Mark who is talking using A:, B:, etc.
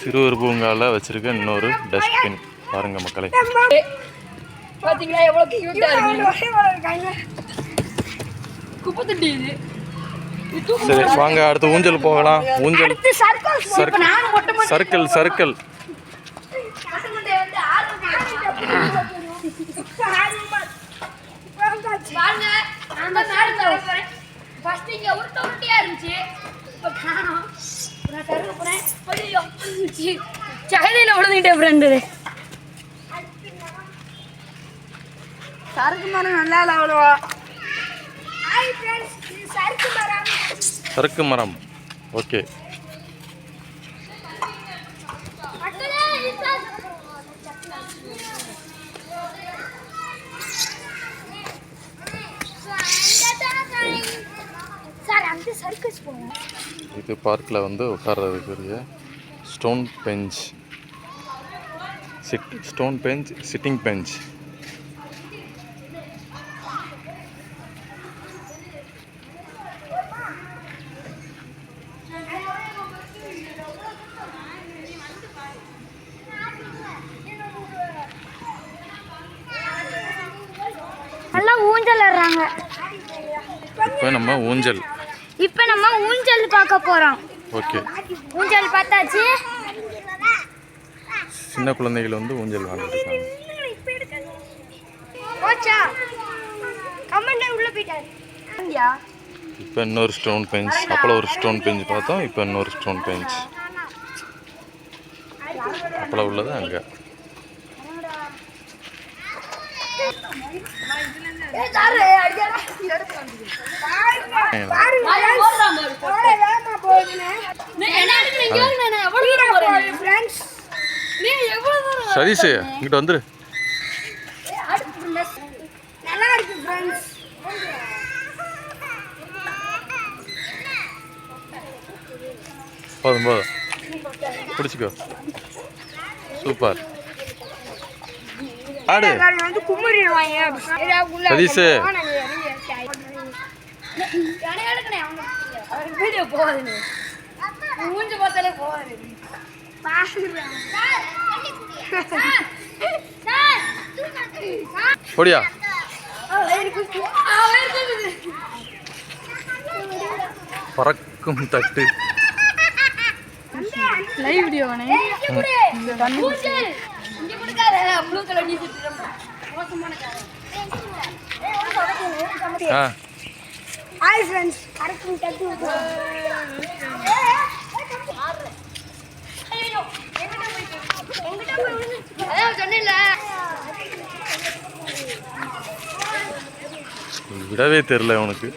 A: சிறுவர் பூங்காவில் வச்சிருக்க இன்னொரு டஸ்ட்பின் பாருங்க மக்களை.
B: பாத்தீங்களா எவ்வளவு கியூட்டா இருக்கு. குப்பை தொட்டி இது. இது தூக்கு
A: சரி வாங்க அடுத்து ஊஞ்சல் போகலாம். ஊஞ்சல் சர்க்கிள் சர்க்கிள்
B: ஃபர்ஸ்ட் இங்க உருட்ட உருட்டியா இருந்துச்சு. இப்ப காணோம். சகதியில விழுந்துட்டேன் ஃப்ரெண்டு சரக்கு மரம் நல்லா இல்லை அவ்வளோவா ஹாய் ஃப்ரெண்ட்ஸ் இது சரக்கு மரம்
A: ஓகே இது பார்க்கில் வந்து உட்கார்றதுக்குரிய stone bench. Sit stone bench sitting bench.
C: நல்லா ஊஞ்சல் ஆடுறாங்க.
A: இப்போ நம்ம ஊஞ்சல்.
C: இப்போ நம்ம ஊஞ்சல் பார்க்க போறோம்.
A: ஓகே.
C: ஊஞ்சல் பார்த்தாச்சு.
A: சின்ன குழந்தைகள் வந்து ஊஞ்சல் விளாண்டுருக்காங்க
C: போச்சா? கமெண்ட் உள்ள போயிட்டாரு.
A: இப்போ இன்னொரு ஸ்டோன் பெஞ்ச் அப்பள ஒரு ஸ்டோன் பெஞ்ச் பார்த்தோம் இப்போ இன்னொரு ஸ்டோன் பெஞ்ச் அப்பள உள்ளது அங்கே. சதீஷ் இங்கிட்ட வந்துரு.
C: நல்லா இருக்கு ஃப்ரெண்ட்ஸ்
A: போதும் போதும். பிடிச்சிக்கோ. சூப்பர். ஆடு.
B: வீடியோ போகாது மூஞ்சி பார்த்தாலே போகாது
A: போடியா? பறக்கும் தட்டு.
B: லைவ் வீடியோ இங்க கொடுக்காத ப்ளூ கலர் நீ மோசமான
A: ஆ.
C: ஹாய் ஃப்ரெண்ட்ஸ் கரெக்ட் தட்டு
A: விடவே தெரில உனக்கு.